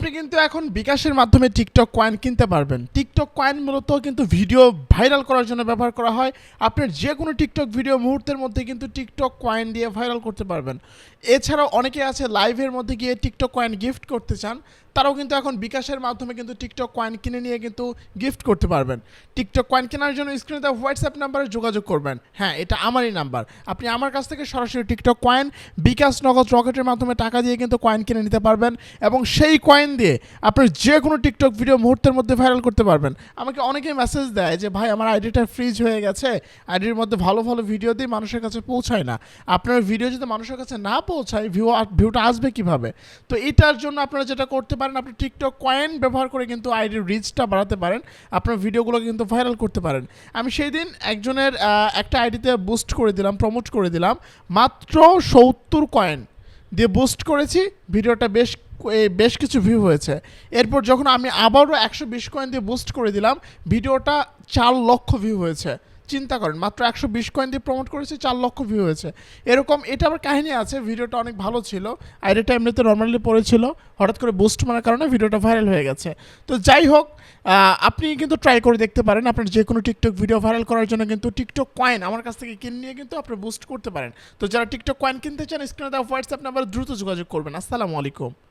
আপনি কিন্তু এখন বিকাশের মাধ্যমে টিকটক কয়েন কিনতে পারবেন। টিকটক কয়েন মূলত কিন্তু ভিডিও ভাইরাল করার জন্য ব্যবহার করা হয়। আপনার যে কোনো টিকটক ভিডিও মুহূর্তের মধ্যে কিন্তু টিকটক কয়েন দিয়ে ভাইরাল করতে পারবেন। এছাড়াও অনেকে আছে লাইভের মধ্যে গিয়ে টিকটক কয়েন গিফট করতে চান। তারাও কিন্তু এখন বিকাশের মাধ্যমে কিন্তু টিকটক কয়েন কিনে নিয়ে কিন্তু গিফট করতে পারবেন। টিকটক কয়েন কেনার জন্য স্ক্রিনে দেওয়া হোয়াটসঅ্যাপ নাম্বারে যোগাযোগ করবেন। হ্যাঁ এটা আমারই নাম্বার আপনি আমার কাছ থেকে সরাসরি টিকটক কয়েন বিকাশ নগদ রকেটের মাধ্যমে টাকা দিয়ে কিন্তু কয়েন কিনে নিতে পারবেন এবং সেই কয়েন দিয়ে আপনার যে কোনো টিকটক ভিডিও মুহূর্তের মধ্যে ভাইরাল করতে পারবেন। আমাকে অনেকেই মেসেজ দেয় যে, ভাই, আমার আইডিটা ফ্রিজ হয়ে গেছে। আইডির মধ্যে ভালো ভালো ভিডিও দিয়ে মানুষের কাছে পৌঁছায় না। আপনার ভিডিও যদি মানুষের কাছে না পৌঁছায় ভিউ ভিউটা আসবে কীভাবে? তো এটার জন্য আপনারা যেটা করতে পারেন, আপনি টিকটক কয়েন ব্যবহার করে কিন্তু আইডির রিচটা বাড়াতে পারেন। আপনার ভিডিওগুলো কিন্তু ভাইরাল করতে পারেন। আমি সেই দিন একজনের একটা আইডিতে বুস্ট করে দিলাম প্রমোট করে দিলাম। মাত্র সত্তর কয়েন দিয়ে বুস্ট করেছি। ভিডিওটা বেশ বেশ কিছু ভিউ হয়েছে। এরপর যখন আমি আবারও একশো বিশ কয়েন দিয়ে বুস্ট করে দিলাম ভিডিওটা চার লক্ষ ভিউ হয়েছে। চিন্তা করেন, মাত্র একশো বিশ কয়েন দিয়ে প্রমোট করেছি, চার লক্ষ ভিউ হয়েছে। এরকম এটা আমার কাহিনী আছে ভিডিওটা অনেক ভালো ছিল। আইডিটা এমনিতে নর্মালি পড়েছিল, হঠাৎ করে বুস্ট মারার কারণে ভিডিওটা ভাইরাল হয়ে গেছে। তো যাই হোক আপনি কিন্তু ট্রাই করে দেখতে পারেন, আপনার যে কোনো টিকটক ভিডিও ভাইরাল করার জন্য কিন্তু টিকটক কয়েন আমার কাছ থেকে কিনে নিয়ে কিন্তু আপনি বুস্ট করতে পারেন। তো যারা টিকটক কয়েন কিনতে চান স্ক্রিনে দেওয়া হোয়াটসঅ্যাপ নাম্বার দ্রুত যোগাযোগ করবেন। আসসালামু আলাইকুম।